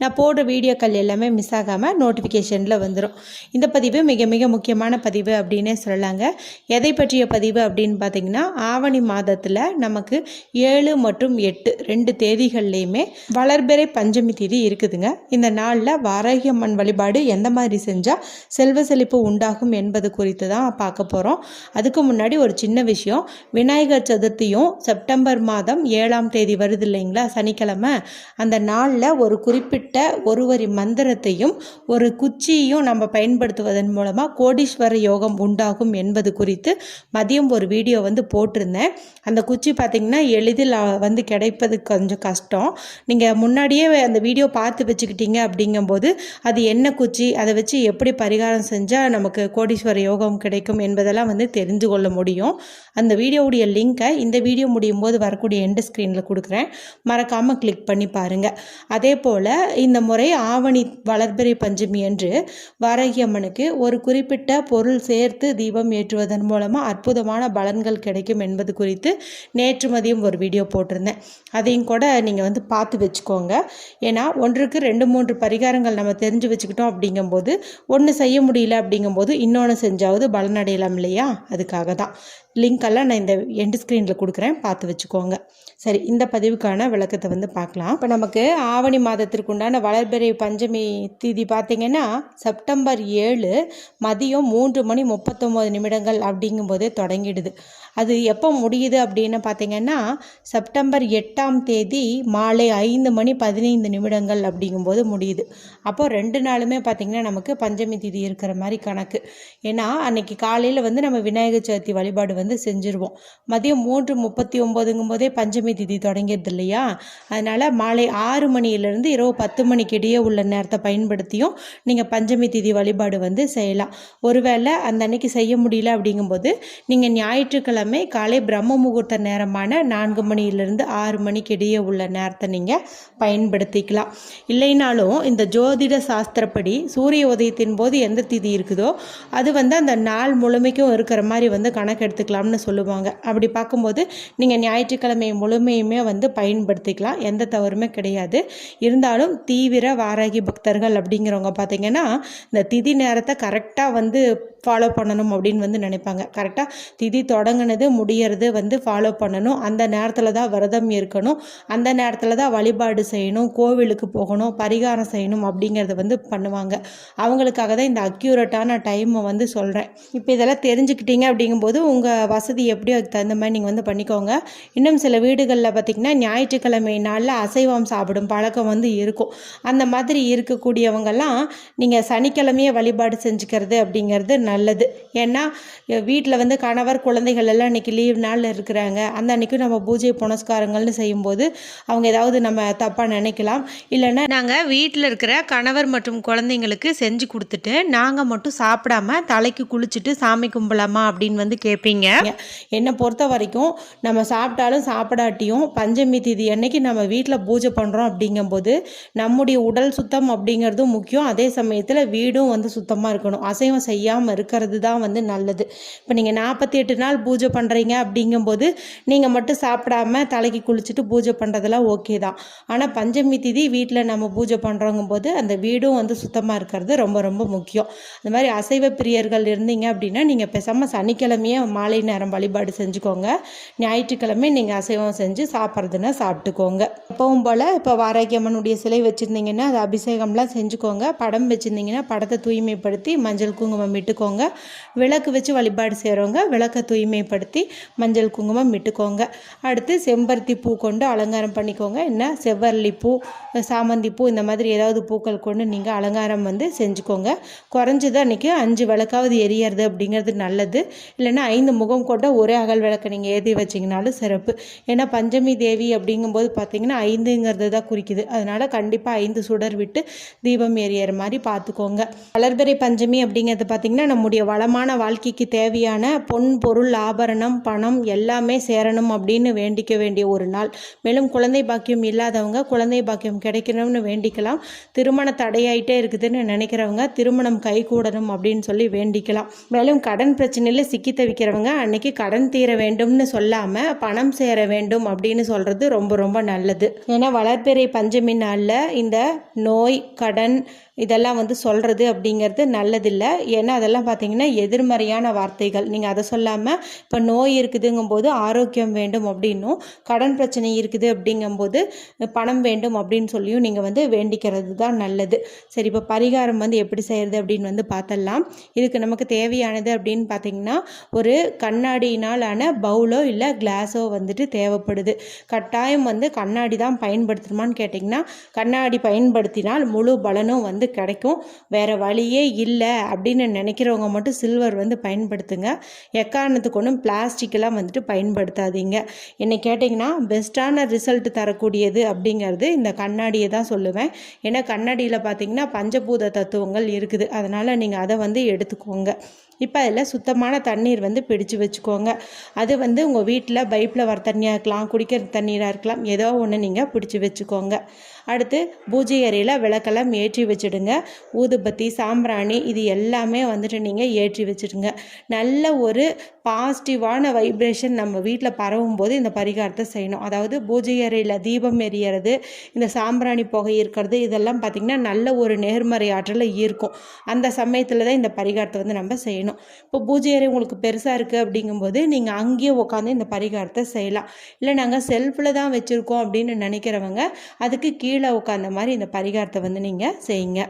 நான் போடுற வீடியோக்கள் எல்லாமே மிஸ் ஆகாமல் நோட்டிஃபிகேஷனில் வந்துடும் இந்த பதிவு மிக மிக முக்கியமான பதிவு அப்படின்னே சொல்லலாங்க. எதை பற்றிய பதிவு அப்படின்னு பார்த்தீங்கன்னா ஆவணி மாதத்தில் நமக்கு ஏழு மற்றும் எட்டு ரெண்டு தேதிகள்லேயுமே வளர்பிறை பஞ்சமி தேதி இருக்குதுங்க. இந்த நாளில் வாராகியம்மன் வழிபாடு எந்த மாதிரி செஞ்சால் செல்வ செழிப்பு உண்டாகும் என்பது குறித்து தான் பார்க்க போகிறோம் அதுக்கு முன்னாடி ஒரு சின்ன விஷயம். விநாயகர் சதுர்த்தியும் செப்டம்பர் மாதம் ஏழாம் தேதி வருது இல்லைங்களா? சனிக்கிழமை. அந்த நாளில் ஒரு குறிப்பிட்ட ஒரு வரி மந்திரத்தையும் ஒரு குச்சியையும் நம்ம பயன்படுத்துவதன் மூலமாக கோடீஸ்வர யோகம் உண்டாகும் என்பது குறித்து மதியம் ஒரு வீடியோ வந்து போட்டிருந்தேன். அந்த குச்சி பார்த்திங்கன்னா எளிதில் வந்து கிடைப்பது கொஞ்சம் கஷ்டம். நீங்கள் முன்னாடியே அந்த வீடியோ பார்த்து வச்சுக்கிட்டீங்க அப்படிங்கும்போது அது என்ன குச்சி அதை வச்சு எப்படி பரிகாரம் செஞ்சால் நமக்கு கோடீஸ்வர யோகம் கிடைக்கும் என்பதெல்லாம் வந்து தெரிஞ்சு கொள்ள முடியும். அந்த வீடியோவுடைய லிங்க்கை இந்த வீடியோ முடியும் போது வரக்கூடிய எண்டு ஸ்க்ரீனில் கொடுக்குறேன். மறக்காமல் கிளிக் பண்ணி பாருங்கள் அதே போல் இந்த முறை ஆவணி வளர்பிறை பஞ்சமி அன்று வாரகியம்மனுக்கு ஒரு குறிப்பிட்ட பொருள் சேர்த்து தீபம் ஏற்றுவதன் மூலமாக அற்புதமான பலன்கள் கிடைக்கும் என்பது குறித்து நேற்று மதியம் ஒரு வீடியோ போட்டிருந்தேன். அதையும் கூட நீங்கள் வந்து பார்த்து வச்சுக்கோங்க. ஏன்னா ஒன்றுக்கு ரெண்டு மூன்று பரிகாரங்கள் நம்ம தெரிஞ்சு வச்சுக்கிட்டோம் அப்படிங்கும்போது ஒன்று செய்ய முடியல அப்படிங்கும்போது இன்னொன்று செஞ்சாவது பலனடையலாம் இல்லையா? அதுக்காக தான். லிங்க் எல்லாம் நான் இந்த எண்டு ஸ்க்ரீனில் கொடுக்குறேன். பார்த்து வச்சுக்கோங்க. சரி இந்த பதிவுக்கான விளக்கத்தை வந்து பார்க்கலாம். இப்போ நமக்கு ஆவணி மாதத்திற்கு உண்டான வளர்பிறை பஞ்சமி தேதி பார்த்தீங்கன்னா செப்டம்பர் ஏழு மதியம் மூன்று மணி முப்பத்தொம்போது நிமிடங்கள் அப்படிங்கும்போதே தொடங்கிடுது. அது எப்போ முடியுது அப்படின்னு பார்த்தீங்கன்னா செப்டம்பர் எட்டாம் தேதி மாலை ஐந்து மணி பதினைந்து நிமிடங்கள் அப்படிங்கும்போது முடியுது. அப்போது ரெண்டு நாளுமே பார்த்திங்கன்னா நமக்கு பஞ்சமி திதி இருக்கிற மாதிரி கணக்கு. ஏன்னா அன்னைக்கு காலையில் வந்து நம்ம விநாயகர் சதுர்த்தி வழிபாடு வந்து செஞ்சுருவோம். மதியம் மூன்று முப்பத்தி ஒம்போதுங்கும் போதே பஞ்சமி திதி தொடங்கிடுது இல்லையா? அதனால் மாலை ஆறு மணியிலிருந்து இரவு பத்து மணிக்கு இடையே உள்ள நேரத்தை பயன்படுத்தியும் நீங்கள் பஞ்சமி திதி வழிபாடு வந்து செய்யலாம். ஒருவேளை அந்த அன்னைக்கு செய்ய முடியல அப்படிங்கும்போது நீங்கள் ஞாயிற்றுக்கிழமை காலை பிரம்ம முகூர்த்த நேரமான நான்கு மணியிலிருந்து ஆறு மணிக்கு இடையே உள்ள நேரத்தை நீங்கள் பயன்படுத்திக்கலாம். இல்லைனாலும் இந்த ஜோதிட சாஸ்திரப்படி சூரிய உதயத்தின் போது எந்த திதி இருக்குதோ அது வந்து அந்த நாள் முழுமைக்கும் இருக்கிற மாதிரி வந்து கணக்கு எடுத்துக்கலாம்னு சொல்லுவாங்க. அப்படி பார்க்கும்போது நீங்கள் ஞாயிற்றுக்கிழமை முழுமையுமே வந்து பயன்படுத்திக்கலாம். எந்த தவறுமே கிடையாது. இருந்தாலும் தீவிர வாராகி பக்தர்கள் அப்படிங்கிறவங்க பார்த்தீங்கன்னா இந்த திதி நேரத்தை கரெக்டாக வந்து ஃபாலோ பண்ணணும் அப்படின்னு வந்து நினைப்பாங்க. கரெக்டாக திதி தொடங்கினது முடியறது வந்து ஃபாலோ பண்ணணும். அந்த நேரத்தில் தான் விரதம் இருக்கணும். அந்த நேரத்தில் தான் வழிபாடு செய்யணும். கோவிலுக்கு போகணும் பரிகாரம் செய்யணும் அப்படிங்கிறத வந்து பண்ணுவாங்க. அவங்களுக்காக தான் இந்த அக்யூரேட்டான டைமை வந்து சொல்கிறேன் இப்போ இதெல்லாம் தெரிஞ்சுக்கிட்டீங்க அப்படிங்கும்போது உங்கள் வசதி எப்படியோ அதுக்கு தகுந்த மாதிரி நீங்கள் வந்து பண்ணிக்கோங்க. இன்னும் சில வீடுகளில் பார்த்திங்கன்னா ஞாயிற்றுக்கிழமை நாளில் அசைவம் சாப்பிடும் பழக்கம் வந்து இருக்கும். அந்த மாதிரி இருக்கக்கூடியவங்கெல்லாம் நீங்கள் சனிக்கிழமையே வழிபாடு செஞ்சுக்கிறது அப்படிங்கிறது நல்லது. ஏன்னா வீட்டில் வந்து கணவர் குழந்தைகள் எல்லாம் இன்றைக்கி லீவ் நாளில் இருக்கிறாங்க. அந்த அன்றைக்கும் நம்ம பூஜை புனஸ்காரங்கள்னு செய்யும்போது அவங்க ஏதாவது நம்ம தப்பாக நினைக்கலாம். இல்லைன்னா நாங்கள் வீட்டில் இருக்கிற கணவர் மற்றும் குழந்தைங்களுக்கு செஞ்சு கொடுத்துட்டு நாங்கள் மட்டும் சாப்பிடாம தலைக்கு குளிச்சுட்டு சாமி கும்பலாமா அப்படின்னு வந்து கேட்பீங்க என்னை பொறுத்த வரைக்கும் நம்ம சாப்பிட்டாலும் சாப்பிடாட்டியும் பஞ்சமி திதி அன்னைக்கு நம்ம வீட்டில் பூஜை பண்ணுறோம் அப்படிங்கும்போது நம்முடைய உடல் சுத்தம் அப்படிங்கிறதும் முக்கியம். அதே சமயத்தில் வீடும் வந்து சுத்தமாக இருக்கணும். அசைவம் செய்யாமல் இருக்கிறது தான் வந்து நல்லது. இப்போ நீங்கள் நாற்பத்தி எட்டு நாள் பூஜை பண்ணுறீங்க அப்படிங்கும்போது நீங்கள் மட்டும் சாப்பிடாம தலைக்கு குளிச்சுட்டு பூஜை பண்ணுறதெல்லாம் ஓகே தான். ஆனால் பஞ்சமி திதி வீட்டில் நம்ம பூஜை பண்ணுறோங்கும் போது அந்த வீடும் வந்து சுத்தமாக இருக்கிறது ரொம்ப ரொம்ப முக்கியம். அந்த மாதிரி அசைவ பிரியர்கள் இருந்தீங்க அப்படின்னா நீங்கள் பேசாமல் சனிக்கிழமையே மாலை நேரம் வழிபாடு செஞ்சுக்கோங்க. ஞாயிற்றுக்கிழமை நீங்கள் அசைவம் செஞ்சு சாப்பிட்றதுன்னா சாப்பிட்டுக்கோங்க. எப்பவும் போல் இப்போ வாராகியம்மனுடைய சிலை வச்சுருந்தீங்கன்னா அது அபிஷேகம்லாம் செஞ்சுக்கோங்க. படம் வச்சுருந்தீங்கன்னா படத்தை தூய்மைப்படுத்தி மஞ்சள் குங்குமம் விட்டுக்கோங்க இட்டுக்கோங்க விளக்கு வச்சு வழிபாடு செய்கிறவங்க விளக்கை தூய்மைப்படுத்தி மஞ்சள் குங்குமம் இட்டுக்கோங்க. அடுத்து செம்பருத்தி பூ கொண்டு அலங்காரம் பண்ணிக்கோங்க. என்ன? செவ்வரளி பூ சாமந்தி பூ இந்த மாதிரி ஏதாவது பூக்கள் கொண்டு நீங்கள் அலங்காரம் வந்து செஞ்சுக்கோங்க. குறைஞ்சது அன்றைக்கி அஞ்சு விளக்காவது எரியறது அப்படிங்கிறது நல்லது. இல்லைன்னா ஐந்து முகம் கொண்ட ஒரே அகல் விளக்கை நீங்கள் ஏற்றி வச்சிங்கனாலும் சிறப்பு. ஏன்னா பஞ்சமி தேவி அப்படிங்கும்போது பார்த்தீங்கன்னா ஐந்துங்கிறது தான் குறிக்குது. அதனால் கண்டிப்பாக ஐந்து சுடர் விட்டு தீபம் எரியற மாதிரி பார்த்துக்கோங்க வளர்பிறை பஞ்சமி அப்படிங்கிறது பார்த்தீங்கன்னா நம்ம நம்முடைய வளமான வாழ்க்கைக்கு தேவையான பொன் பொருள் ஆபரணம் பணம் எல்லாமே சேரணும் அப்படின்னு வேண்டிக்க வேண்டிய ஒரு நாள். மேலும் குழந்தை பாக்கியம் இல்லாதவங்க குழந்தை பாக்கியம் கிடைக்கணும்னு வேண்டிக்கலாம். திருமண தடையாயிட்டே இருக்குதுன்னு நினைக்கிறவங்க திருமணம் கைகூடணும் அப்படின்னு சொல்லி வேண்டிக்கலாம். மேலும் கடன் பிரச்சனையில் சிக்கி தவிக்கிறவங்க அன்னைக்கு கடன் தீர வேண்டும்னு சொல்லாமல் பணம் சேர வேண்டும் அப்படின்னு சொல்கிறது ரொம்ப ரொம்ப நல்லது. ஏன்னா வளர்பிறை பஞ்சமி நாளில் இந்த நோய் கடன் இதெல்லாம் வந்து சொல்கிறது அப்படிங்கிறது நல்லதில்லை. ஏன்னா அதெல்லாம் பார்த்தீங்கன்னா எதிர்மறையான வார்த்தைகள். நீங்கள் அதை சொல்லாமல் இப்போ நோய் இருக்குதுங்கும்போது ஆரோக்கியம் வேண்டும் அப்படின்னும் கடன் பிரச்சனை இருக்குது அப்படிங்கும்போது பணம் வேண்டும் அப்படின்னு சொல்லியும் நீங்கள் வந்து வேண்டிக்கிறது தான் நல்லது. சரி இப்போ பரிகாரம் வந்து எப்படி செய்கிறது அப்படின்னு வந்து பார்த்தலாம் இதுக்கு நமக்கு தேவையானது அப்படின்னு பார்த்தீங்கன்னா ஒரு கண்ணாடியினாலான பவுலோ இல்லை கிளாஸோ வந்துட்டு தேவைப்படுது. கட்டாயம் வந்து கண்ணாடி தான் பயன்படுத்தணுமான்னு கேட்டிங்கன்னா கண்ணாடி பயன்படுத்தினால் முழு பலனும் வந்து கிடைக்கும். வேறு வழியே இல்லை அப்படின்னு நினைக்கிறவங்க மட்டும் சில்வர் வந்து பயன்படுத்துங்க. எக்காரணத்துக்கு ஒன்றும் பிளாஸ்டிக்கெல்லாம் வந்துட்டு பயன்படுத்தாதீங்க. என்னை கேட்டிங்கன்னா பெஸ்ட்டான ரிசல்ட் தரக்கூடியது அப்படிங்கிறது இந்த கண்ணாடியை தான் சொல்லுவேன். ஏன்னா கண்ணாடியில் பார்த்தீங்கன்னா பஞ்சபூத தத்துவங்கள் இருக்குது. அதனால் நீங்கள் அதை வந்து எடுத்துக்கோங்க. இப்போ அதில் சுத்தமான தண்ணீர் வந்து பிடிச்சு வச்சுக்கோங்க. அது வந்து உங்கள் வீட்டில் பைப்பில் வர தண்ணியாக இருக்கலாம் குடிக்கிற தண்ணீராக இருக்கலாம் ஏதோ ஒன்று நீங்கள் பிடிச்சி வச்சுக்கோங்க. அடுத்து பூஜை அறையில் விளக்கெல்லாம் ஏற்றி வச்சுடுங்க. ஊதுபத்தி சாம்பிராணி இது எல்லாமே வந்துட்டு நீங்கள் ஏற்றி வச்சுடுங்க. நல்ல ஒரு பாசிட்டிவான வைப்ரேஷன் நம்ம வீட்டில் பரவும் போது இந்த பரிகாரத்தை செய்யணும். அதாவது பூஜை அறையில் தீபம் எரியறது இந்த சாம்பிராணி புகை இருக்கிறது இதெல்லாம் பார்த்திங்கன்னா நல்ல ஒரு நேர்மறை ஆற்றலை ஈர்க்கும். அந்த சமயத்தில் தான் இந்த பரிகாரத்தை வந்து நம்ம செய்யணும். இப்போ பூஜை அறை உங்களுக்கு பெருசாக இருக்குது அப்படிங்கும்போது நீங்கள் அங்கேயே உட்காந்து இந்த பரிகாரத்தை செய்யலாம். இல்லை நாங்கள் செல்ஃபில் தான் வச்சுருக்கோம் அப்படின்னு நினைக்கிறவங்க அதுக்கு கீழே உட்காந்த மாதிரி இந்த பரிகாரத்தை வந்து நீங்கள் செய்யுங்க.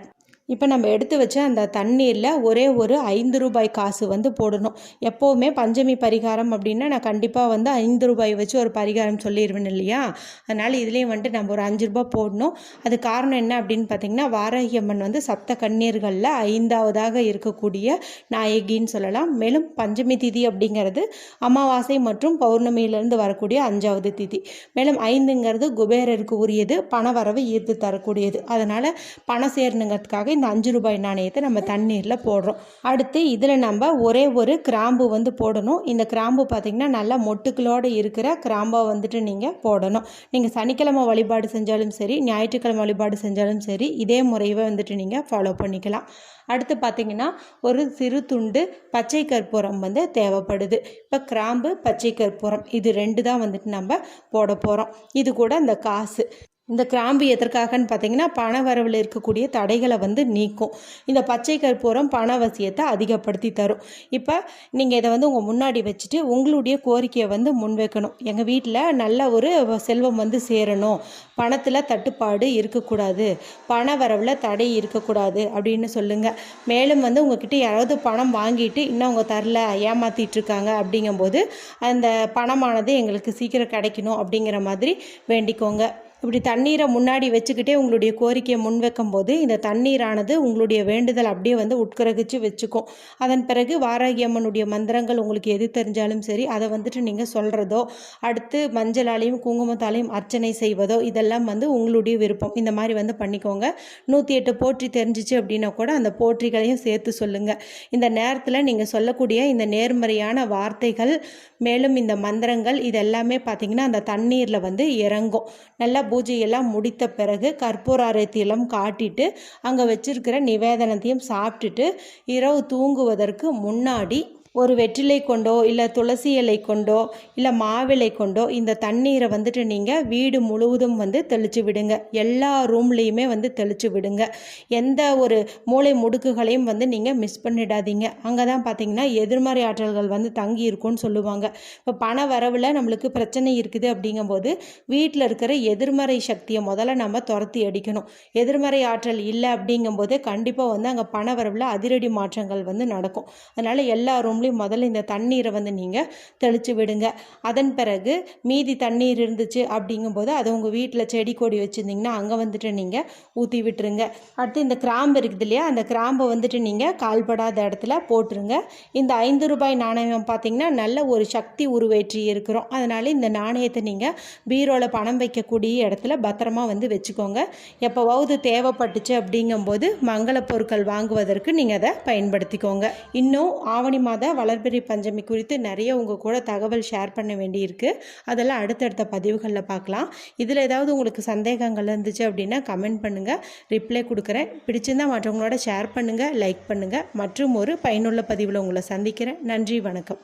இப்போ நம்ம எடுத்து வச்ச அந்த தண்ணீரில் ஒரே ஒரு ஐந்து ரூபாய் காசு வந்து போடணும். எப்போவுமே பஞ்சமி பரிகாரம் அப்படின்னா நான் கண்டிப்பாக வந்து ஐந்து ரூபாய் வச்சு ஒரு பரிகாரம் சொல்லிடுவேன் இல்லையா? அதனால் இதுலேயும் வந்துட்டு நம்ம ஒரு அஞ்சு ரூபாய் போடணும். அது காரணம் என்ன அப்படின்னு பார்த்தீங்கன்னா வாராகியம்மன் வந்து சப்த கண்ணீர்களில் ஐந்தாவதாக இருக்கக்கூடிய நாயகின்னு சொல்லலாம். மேலும் பஞ்சமி திதி அப்படிங்கிறது அமாவாசை மற்றும் பௌர்ணமியிலேருந்து வரக்கூடிய அஞ்சாவது திதி. மேலும் ஐந்துங்கிறது குபேரருக்கு உரியது பண வரவு ஈர்த்து தரக்கூடியது. அதனால் பணம் சேரணுங்கிறதுக்காக இந்த அஞ்சு ரூபாய் நாணயத்தை நம்ம தண்ணீரில் போடுறோம். அடுத்து இதில் நம்ம ஒரே ஒரு கிராம்பு வந்து போடணும். இந்த கிராம்பு பார்த்திங்கன்னா நல்லா மொட்டுக்களோடு இருக்கிற கிராம்பை வந்துட்டு நீங்கள் போடணும். நீங்கள் சனிக்கிழமை வழிபாடு செஞ்சாலும் சரி ஞாயிற்றுக்கிழமை வழிபாடு செஞ்சாலும் சரி இதே முறையவே வந்துட்டு நீங்கள் ஃபாலோ பண்ணிக்கலாம். அடுத்து பார்த்திங்கன்னா ஒரு சிறு துண்டு பச்சை கற்பூரம் வந்து தேவைப்படுது. இப்போ கிராம்பு பச்சை கற்பூரம் இது ரெண்டு தான் வந்துட்டு நம்ம போட போகிறோம் இது கூட அந்த காசு. இந்த கிராம்பு எதற்காகன்னு பார்த்தீங்கன்னா பண வரவில் இருக்கக்கூடிய தடைகளை வந்து நீக்கும். இந்த பச்சை கற்பூரம் பணவசியத்தை அதிகப்படுத்தி தரும். இப்போ நீங்கள் இதை வந்து உங்கள் முன்னாடி வச்சுட்டு உங்களுடைய கோரிக்கையை வந்து முன்வைக்கணும். எங்கள் வீட்டில் நல்ல ஒரு செல்வம் வந்து சேரணும். பணத்தில் தட்டுப்பாடு இருக்கக்கூடாது. பண வரவில் தடை இருக்கக்கூடாது அப்படின்னு சொல்லுங்கள் மேலும் வந்து உங்ககிட்ட யாராவது பணம் வாங்கிட்டு இன்னும் அவங்க தரல ஏமாற்றிட்டு இருக்காங்க அப்படிங்கும்போது அந்த பணமானது எங்களுக்கு சீக்கிரம் கிடைக்கணும் அப்படிங்கிற மாதிரி வேண்டிக்கோங்க. இப்படி தண்ணீரை முன்னாடி வச்சுக்கிட்டே உங்களுடைய கோரிக்கையை முன்வைக்கும் போது இந்த தண்ணீரானது உங்களுடைய வேண்டுதல் அப்படியே வந்து உட்கிரகிச்சு வச்சுக்கும். அதன் பிறகு வாராகி அம்மனுடைய மந்திரங்கள் உங்களுக்கு எது தெரிஞ்சாலும் சரி அதை வந்துட்டு நீங்கள் சொல்கிறதோ அடுத்து மஞ்சளாலையும் குங்குமத்தாலையும் அர்ச்சனை செய்வதோ இதெல்லாம் வந்து உங்களுடைய விருப்பம். இந்த மாதிரி வந்து பண்ணிக்கோங்க. நூற்றி எட்டு போற்றி தெரிஞ்சிச்சு அப்படின்னா கூட அந்த போற்றிகளையும் சேர்த்து சொல்லுங்கள் இந்த நேரத்தில் நீங்கள் சொல்லக்கூடிய இந்த நேர்மறையான வார்த்தைகள் மேலும் இந்த மந்திரங்கள் இதெல்லாமே பார்த்திங்கன்னா அந்த தண்ணீரில் வந்து இறங்கும். நல்லா பூஜையெல்லாம் முடித்த பிறகு கற்பூர ஆரத்தியெல்லாம் காட்டிட்டு அங்கே வச்சிருக்கிற நிவேதனத்தையும் சாப்பிட்டுட்டு இரவு தூங்குவதற்கு முன்னாடி ஒரு வெற்றிலை கொண்டோ இல்லை துளசி இலை கொண்டோ இல்லை மாவிலை கொண்டோ இந்த தண்ணீரை வந்துட்டு நீங்கள் வீடு முழுவதும் வந்து தெளித்து விடுங்க. எல்லா ரூம்லேயுமே வந்து தெளித்து விடுங்க. எந்த ஒரு மூளை முடுக்குகளையும் வந்து நீங்கள் மிஸ் பண்ணிடாதீங்க. அங்கே தான் பார்த்தீங்கன்னா எதிர்மறை ஆற்றல்கள் வந்து தங்கி இருக்கும்னு சொல்லுவாங்க. இப்போ பண வரவில் நம்மளுக்கு பிரச்சனை இருக்குது அப்படிங்கும்போது வீட்டில் இருக்கிற எதிர்மறை சக்தியை முதல்ல நம்ம துரத்தி அடிக்கணும். எதிர்மறை ஆற்றல் இல்லை அப்படிங்கும்போது கண்டிப்பாக வந்து அங்கே பண வரவில் அதிரடி மாற்றங்கள் வந்து நடக்கும். அதனால் எல்லா ரூம் கிராம்லேயும் முதல்ல இந்த தண்ணீரை வந்து நீங்கள் தெளித்து விடுங்க. அதன் பிறகு மீதி தண்ணீர் இருந்துச்சு அப்படிங்கும்போது அதை உங்கள் வீட்டில் செடி கொடி வச்சுருந்தீங்கன்னா அங்கே வந்துட்டு நீங்கள் ஊற்றி விட்டுருங்க. அடுத்து இந்த கிராம்பு இருக்குது இல்லையா? அந்த கிராம்பை வந்துட்டு நீங்கள் கால்படாத இடத்துல போட்டுருங்க. இந்த ஐந்து ரூபாய் நாணயம் பார்த்தீங்கன்னா நல்ல ஒரு சக்தி உருவேற்றி இருக்கிறோம். அதனால் இந்த நாணயத்தை நீங்கள் பீரோவில் பணம் வைக்கக்கூடிய இடத்துல பத்திரமா வந்து வச்சுக்கோங்க. எப்போவாவது தேவைப்பட்டுச்சு அப்படிங்கும்போது மங்கள பொருட்கள் வாங்குவதற்கு நீங்கள் அதை பயன்படுத்திக்கோங்க. இன்னும் ஆவணி மாத வளர்பிறை பஞ்சமி குறித்து நிறைய உங்கள் கூட தகவல் ஷேர் பண்ண வேண்டியிருக்கு. அதெல்லாம் அடுத்தடுத்த பதிவுகளில் பார்க்கலாம். இதில் ஏதாவது உங்களுக்கு சந்தேகங்கள் இருந்துச்சு அப்படின்னா கமெண்ட் பண்ணுங்கள் ரிப்ளை கொடுக்குறேன். பிடிச்சிருந்தா மற்றவங்களோட ஷேர் பண்ணுங்கள் லைக் பண்ணுங்கள் மற்றும் ஒரு பயனுள்ள பதிவில் உங்களை சந்திக்கிறேன். நன்றி வணக்கம்.